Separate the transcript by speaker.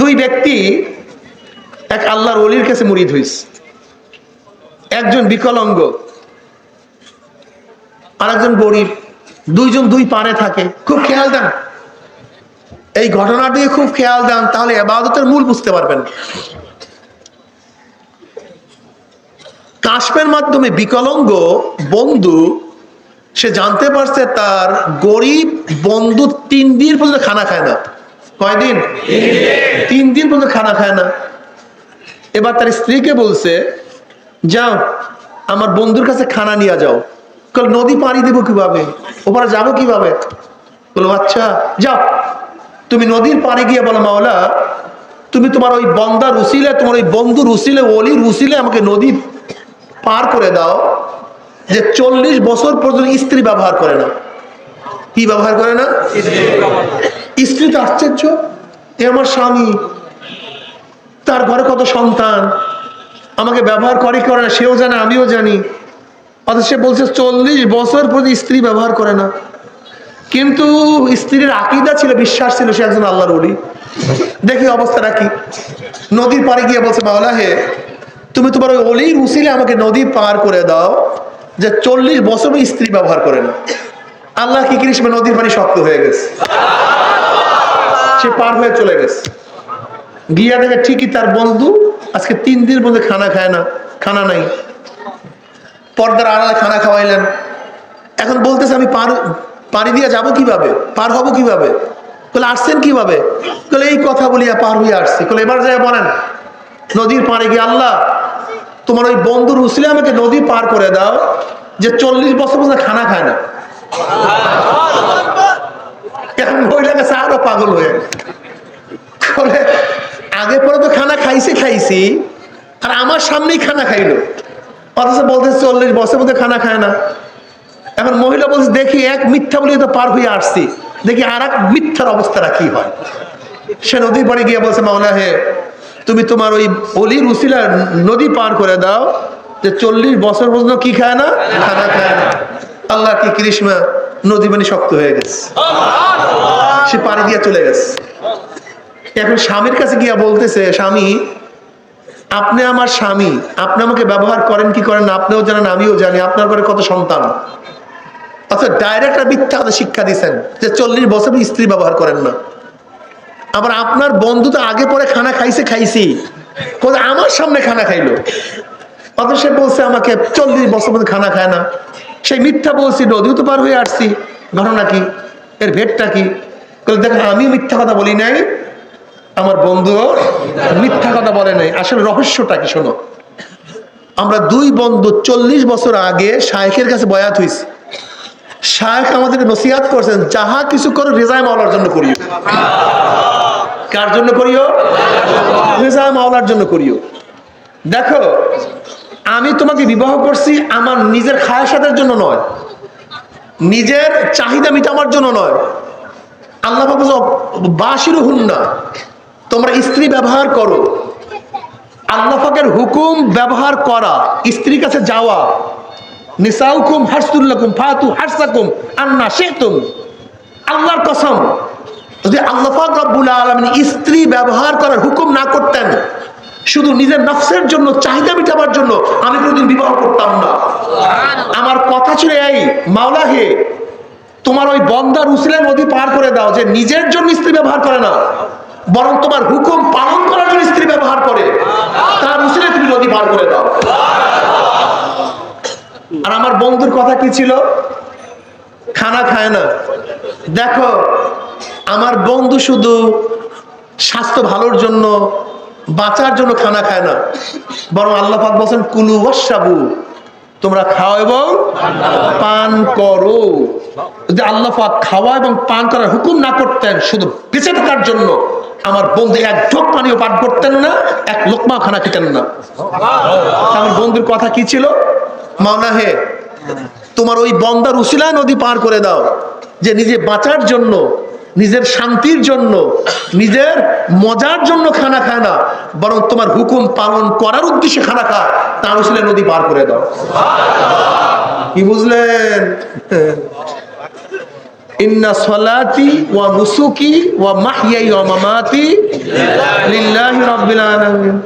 Speaker 1: দুই ব্যক্তি এক আল্লাহর অলির কাছে মুরিদ হইস একজন বিকলাঙ্গ আর একজন গরিব, দুইজন দুই পারে থাকে। খুব খেয়াল দেন। এই ঘটনার দিকে খুব খেয়াল দেন, তাহলে এবাদতের মূল বুঝতে পারবেন। কাশপের মাধ্যমে বিকলাঙ্গ বন্ধু, সে জানতে পারছে তার গরিব বন্ধু তিন দিন পর্যন্ত খানা খায় না। কয়দিন? তিন দিন পর্যন্ত খানা খায় না। এবার তার স্ত্রীকে বলছে, যাও, আমার বন্ধুর কাছে খানা নিয়ে যাও। নদী পাড়ি দেবো কীভাবে? ওপারে যাব কীভাবে? বলো আচ্ছা যাও। তুমি নদীর পাড়ে গিয়ে বলো, মাওলা, তুমি তোমার ওই বন্দার উসিলে, তোমার ওই বন্ধুর উসিলে অলির উসিলে আমাকে নদী পার করে দাও, যে চল্লিশ বছর পর্যন্ত স্ত্রী ব্যবহার করে না। কি ব্যবহার করে না। স্ত্রী তো আশ্চর্য, এ আমার স্বামী, তার ঘরে কত সন্তান, আমাকে ব্যবহার করে করে না, সেও জানে, আমিও জানি। অথচ সে বলছে, চল্লিশ বছর পর্যন্ত স্ত্রী ব্যবহার করে না। কিন্তু স্ত্রীর আকিদা ছিল, বিশ্বাস ছিল, সে একজন আল্লাহর ওলি। দেখি অবস্থাটা কি। নদীর পাড়ে গিয়ে বলছে, মাওলা হে, তুমি তোমার ওই অলির উসিলে আমাকে নদী পার করে দাও, যে চল্লিশ বছর স্ত্রী ব্যবহার করে না। আল্লাহ কি করিস নদীর পানি শক্ত হয়ে গেছে। সে পার হয়ে চলে গেছে। গিয়া দেখে ঠিকই তার বন্ধু আজকে তিন দিন মধ্যে খানা খায় না, খানা নাই। পর্দার আড়ালে খানা খাওয়াইলেন। এখন বলতেছে, আমি পার পানি দিয়ে যাব কীভাবে? পার হব কীভাবে? বলে, আসছেন কীভাবে? বলে, এই কথা বলিয়া পার হয়ে আসছি। বলে, এবার যাই বলেন, নদীর পাড়ে গিয়ে, আল্লাহ, তোমার ওই বন্ধুর উসলে আমাকে নদী পার করে দাও, যে চল্লিশ বছর পর্যন্ত খানা খায় না এখন মহিলা কাছে আরও পাগল হয়ে বলে আগে পরে তো খানা খাইছে, আর আমার সামনেই খানা খাইলো। অথচ বলতেছে, চল্লিশ বছর মধ্যে খানা খায় না। এখন মহিলা বলছে, দেখি এক মিথ্যা বলে তো পার হয়ে আসছি। দেখি আর এক মিথ্যার অবস্থাটা কি হয়? সে নদীর পাড়ে গিয়ে বলছে মাওলা হে, তুমি তোমার ওই অলির উসিলা নদী পার করে দাও, যে চল্লিশ বছর পর্যন্ত কি খায় না? খানা খায় না। আল্লাহ কি কৃষ্ণা? নদী পানি শক্ত হয়ে গেছে। সে পাড়ি দিয়ে চলে গেছে। এখন স্বামীর কাছে গিয়া বলতেছে, স্বামী আপনি আমার স্বামী, আপনি আমাকে ব্যবহার করেন, কি করেন আপনিও জানেন, আমিও জানি, আপনার ঘরে কত সন্তান। অর্থাৎ ডাইরেক্ট মিথ্যা কথা শিক্ষা দিচ্ছেন যে চল্লিশ বছর স্ত্রী ব্যবহার করেন না। আবার আপনার বন্ধু তো আগে পরে খানা খাইছে, খাইছি। আমার সামনে খানা খাইলো। অথচ সে বলছে আমাকে চল্লিশ বছর মধ্যে খানা খায় না। সেই মিথ্যা বলছি, নদীও তো পার হয়ে আসছি। ঘটনা কি? এর ভেটটা কি? দেখেন আমি মিথ্যা কথা বলি নাই। আমার বন্ধুও বলে নাই। আসলে রহস্যটা কি শোনো? আমরা দুই বন্ধু চল্লিশ বছর আগে শায়েখের কাছে বয়াত হয়েছি শায়েখ আমাদেরকে নসিহাত করছেন, যাহা কিছু করো, রেজায় মাওলার জন্য করিও। কার জন্য করিও? রেজায় মাওলার জন্য করিও। দেখো, আমি তোমাকে বিবাহ করছি আমার নিজের খায়াসাদের জন্য নয়। নিজের চাহিদা মিটাবার জন্য নয়। আল্লাহ বাসির হুন না তোমরা স্ত্রী ব্যবহার করো। আল্লাহ পাকের হুকুম ব্যবহার করা স্ত্রীর কাছে যাওয়া নিসাউকুম হাসতুল্লাকুম ফাতু হাসসাকুম আন্না শেতুম। আল্লাহর কসম যদি আল্লাহ পাক রব্বুল আলামিন স্ত্রী ব্যবহার করার হুকুম না করতেন শুধু নিজের নফসের জন্য চাহিদা মিটাবার জন্য আমি কোনোদিন বিবাহ করতাম না। আমার কথা ছিল এই মাওলা হে তোমার ওই বন্দার উসলে নদী পার করে দাও যে নিজের জন্য স্ত্রী ব্যবহার করে না। বরং তোমার হুকুম পালন করার জন্য স্ত্রী ব্যবহার করে। তার উসলে তুমি নদী পার করে দাও। আর আমার বন্ধুর কথা কি ছিল? খানা খায় না। দেখো, আমার বন্ধু শুধু স্বাস্থ্য ভালোর জন্য, বাঁচার জন্য খানা খায় না। বরং আল্লাহ পাক বলছেন, কুলু ওয়াসাবু তোমরা খাও এবং পান করো। যদি আল্লাহ পাক খাওয়া এবং পান করার হুকুম না করতেন, শুধু বেঁচে থাকার জন্য আমার বন্ধু এক ঢোক পানিও পান করতেন না, এক লোকমা খানা খেতেন না। আমার বন্ধুর কথা কি ছিল? মাওনা হে, তোমার ওই বন্দার উসিলায় নদী পার করে দাও, যে নিজে বাঁচার জন্য, নিজের শান্তির জন্য, নিজের মজার জন্য খানা খায় না, বরং তোমার হুকুম পালন করার উদ্দেশ্যে খানা খায় তার উসিলায় নদী পার করে দাও। কি বুঝলেন? إن صلاتي ونسكي ومحيي ومماتي لله رب العالمين.